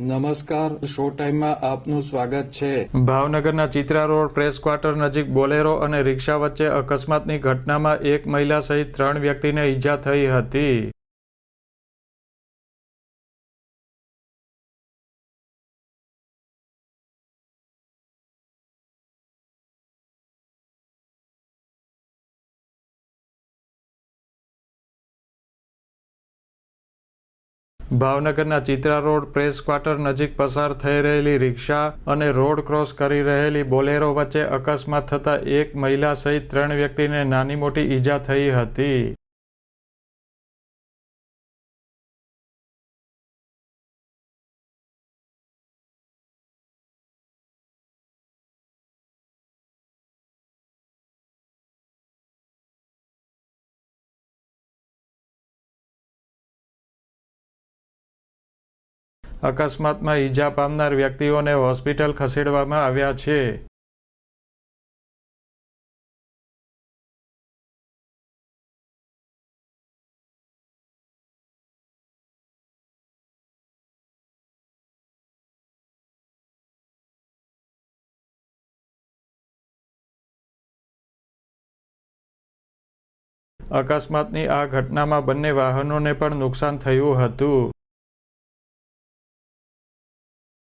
નમસ્કાર શો ટાઈમમાં આપનું સ્વાગત છે. ભાવનગરના ચિત્રા રોડ પ્રેસ ક્વાર્ટર નજીક બોલેરો અને રિક્ષા વચ્ચે અકસ્માતની ઘટનામાં એક મહિલા સહિત ત્રણ વ્યક્તિને ઈજા થઈ હતી. ભાવનગરના ચિત્રા રોડ પ્રેસ ક્વાર્ટર નજીક પસાર થઈ રહેલી રિક્ષા અને રોડ ક્રોસ કરી રહેલી બોલેરો વચ્ચે અકસ્માત થતા એક મહિલા સહિત ત્રણ વ્યક્તિને નાની મોટી ઈજા થઈ હતી. અકસ્માતમાં ઈજા પામનાર વ્યક્તિઓને હોસ્પિટલ ખસેડવામાં આવ્યા છે. અકસ્માતની આ ઘટનામાં બંને વાહનોને પણ નુકસાન થયું હતું.